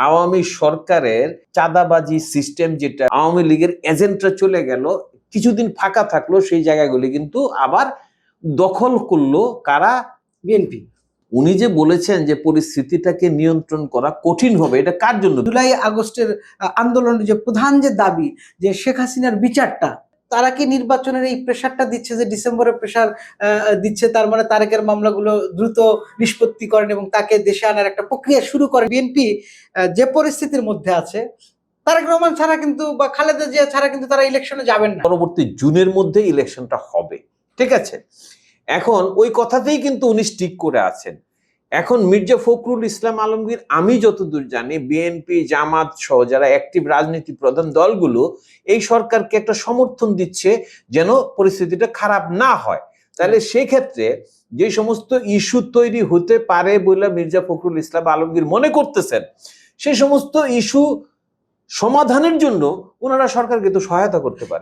আওয়ামী সরকারের চাঁদাবাজি সিস্টেম যেটা আওয়ামী লীগের এজেন্টরা চলে গেল কিছুদিন ফাঁকা থাকল সেই জায়গাগুলি কিন্তু আবার দখল করল কারা? বিএনপি উনি যে বলেছেন যে পরিস্থিতিটাকে নিয়ন্ত্রণ করা কঠিন হবে এটা কার জন্য? জুলাই আগস্টের আন্দোলনের যে প্রধান যে দাবি যে শেখ হাসিনার বিচারটা তারা কি নির্বাচনের এই প্রেশারটা দিচ্ছে যে ডিসেম্বরে প্রেশার দিচ্ছে? তার মানে তারেকের মামলাগুলো দ্রুত নিষ্পত্তি করেন এবং তাকে দেশে আনার একটা প্রক্রিয়া শুরু করে বিএনপি যে পরিস্থিতির মধ্যে আছে। তারেক রহমান ছাড়া কিন্তু বা খালেদা জিয়া ছাড়া কিন্তু তারা ইলেকশনে যাবেন না। পরবর্তী জুনের মধ্যে ইলেকশনটা হবে। ঠিক আছে? এখন ওই কথাতেই কিন্তু উনি স্টিক করে আছেন। এখন মির্জা ফখরুল ইসলাম আলমগীর আমি যতদূর জানি বিএনপি জামাত সহ যারা অ্যাক্টিভ রাজনীতি প্রধান দলগুলো এই সরকারকে একটা সমর্থন দিচ্ছে যেন পরিস্থিতিটা খারাপ না হয়। তাহলে সেক্ষেত্রে যে সমস্ত ইস্যু তৈরি হতে পারে বলে মির্জা ফখরুল ইসলাম আলমগীর মনে করতেছেন সেই সমস্ত ইস্যু সমাধানের জন্য ওনারা সরকারকে তো সহায়তা করতে পারে।